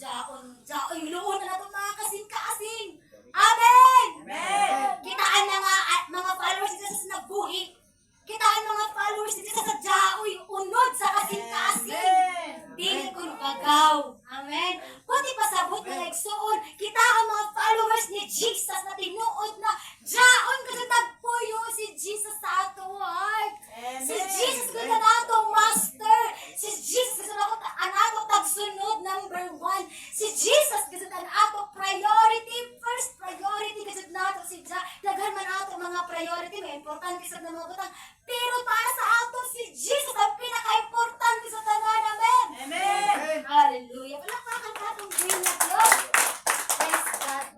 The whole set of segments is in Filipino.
Jaon, jaon, minuon na itong mga kasing-kaasing. Amen! Amen! Kitaan na nga at mga followers ni Jesus na buhi. Kitaan mga followers ni Jesus sa jaoy, unod sa kasing-kaasing. Dili ko nagagaw. Amen! Pati pasabot na nagsuon, kita ang mga followers ni Jesus na tinuod na number one. Si Jesus, kasi na ato priority, first priority, kasi na ato si Ja. Daghan man ato mga priority, may importante sa na mga butang. Pero para sa ato si Jesus, ang pinaka-importante sa tanan. Amen! Amen! Amen. Hallelujah! Palakpakan ka itong green na Diyos. Praise God.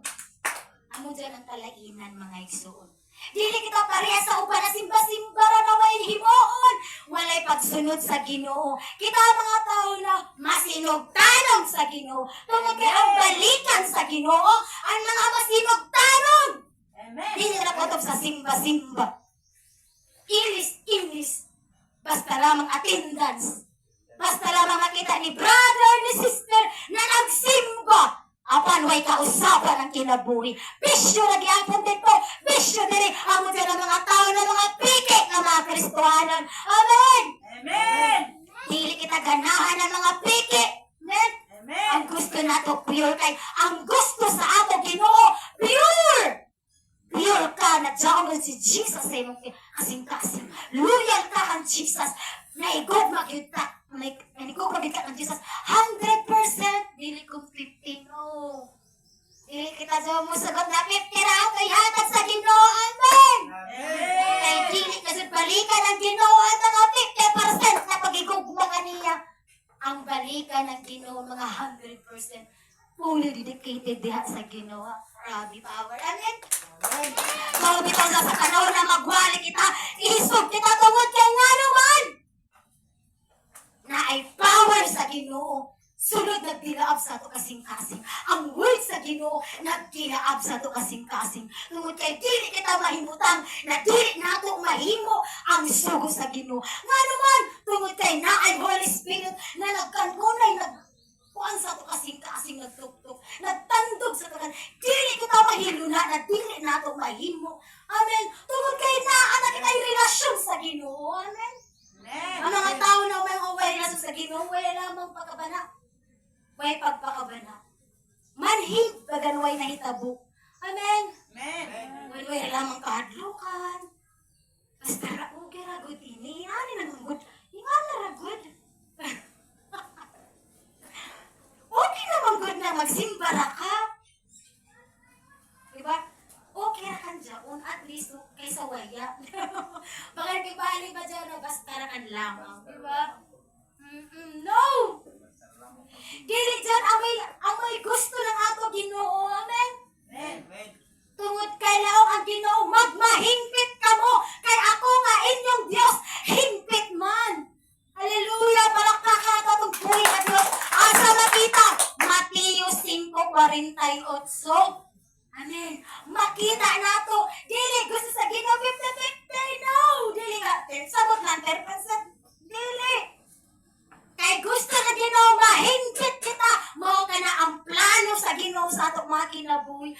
Amo dyan ang kalainan, mga igsuon. Dili kita pareha sa uban na simba-simba ra na way himuon. Walay pagsunod sa Ginoo. Kita mga tao na masinog tanong sa Ginoo. Tungod kay ang balikan sa Ginoo, ang mga masinog tanong. Amen. Dili na kutob sa simba-simba. Ilis, ilis. Basta lamang attendance. Basta lamang makita ni brother, ni sister na nagsimba. Apan way kausapan ang kinabuhi. Bisyo na giapon dito. Bisyo diri. Amo dyan ang mga tao na mga piki ng mga Kristohanan. Amen! Amen. Dili kita ganahan ng mga piki. Amen? Amen. Ang gusto nato pure kay ang gusto sa ato Ginoo pure. Pure ka na jaon si Jesus sa imong kasing-kasing. Loyal ka kang Jesus. Naigod magyuta. Naigod magyuta kang Jesus. 100% dili ko 50 no. Dili kita sa mo sagot na 50 ra kay hatag sa Ginoo. Amen. Kay dili kasi balikan ang Ginoo ang mga 50% na pagigugma niya. Ang balikan ng Ginoo mga 100% fully dedicated diha sa Ginoo. Grabe power. Amen. Mao bitaw na sa panahon na magwali kita, isog kita tungod kay nga naman. Na ay power sa Ginoo. Sunod nagtilaab sa ato kasing-kasing. Ang word sa Ginoo nagtilaab sa ato kasing-kasing. Tungod kay dili kita mahimutang na dili nato mahimo ang sugo sa Ginoo. Nga naman tungod kay naay Holy Spirit na nagkanunay nag kuan sa ato kasing-kasing nagtuktok, nagtandog sa tanan. Dili kita mahiluna na dili nato mahimo. Amen. Tungod kay naa na kitay relasyon sa Ginoo. Amen. Ang mga tao na may uway na sa Ginoo, wala lamang pagkabana. Way pagpakabana. Manhid paganway na hitabo. Amen. Amen. Way lamang kahadlukan. Basta ra ugi ra gud ini, ani na gud na magsimba ra ka. Diba? Okay ra kan jaon at least kaysa waya. Bakit kay bali ba dyan na basta ra kan diba? Mm-mm, no! 48. Amen. Makita na to. Dili, gusto sa Ginoo 50-50. No! Dili ka. Sabot lang, 10%. Dili. Kay gusto na Ginoo, mahingkit kita. Mao ka na ang plano sa Ginoo sa atong mga kinabuhi.